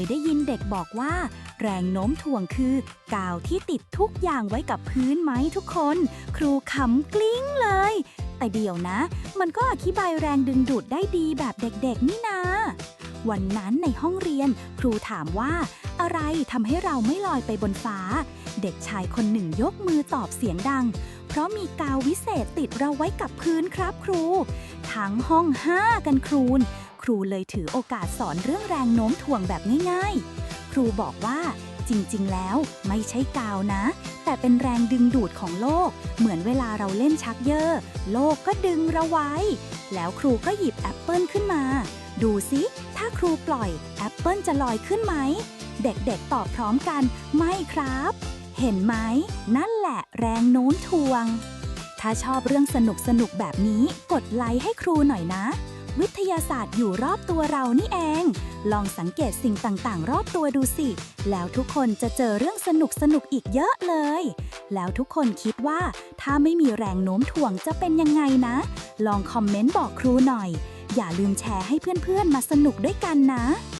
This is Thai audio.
ยได้ยินเด็กบอกว่า แรงโน้มถ่วงคือกาวที่ติดทุกอย่างไว้กับพื้นไหมทุกคน ครูขำกลิ้งเลย แต่เดี๋ยวนะ มันก็อธิบายแรงดึงดูดได้ดีแบบเด็กๆนี่นาวันนั้นในห้องเรียน ครูถามว่า อะไรทำให้เราไม่ลอยไปบนฟ้า เด็กชายคนหนึ่งยกมือตอบเสียงดัง เพราะมีกาววิเศษติดเราไว้กับพื้นครับครู ทั้งห้องห้ากันครูน ครูเลยถือโอกาสสอนเรื่องแรงโน้มถ่วงแบบง่ายๆ ครูบอกว่าจริงๆ แล้วไม่ใช่กาวนะ แต่เป็นแรงดึงดูดของโลก เหมือนเวลาเราเล่นชักเยอร์โลกก็ดึงเราไว้ แล้วครูก็หยิบแอปเปิลขึ้นมา ดูสิถ้าครูปล่อยแอปเปิลจะลอยขึ้นไหม เด็กๆตอบพร้อมกันไม่ครับ เห็นไหม นั่นแหละแรงโน้มถ่วง ถ้าชอบเรื่องสนุกสนุกๆแบบนี้กดไลค์ให้ครูหน่อยนะ วิทยาศาสตร์อยู่รอบตัวเรานี่เอง ลองสังเกตสิ่งต่างๆ รอบตัวดูสิ แล้วทุกคนจะเจอเรื่องสนุกสนุกอีกเยอะเลย แล้วทุกคนคิดว่า ถ้าไม่มีแรงโน้มถ่วงจะเป็นยังไงนะ ลองคอมเมนต์บอกครูหน่อย อย่าลืมแชร์ให้เพื่อนๆมาสนุกด้วยกันนะ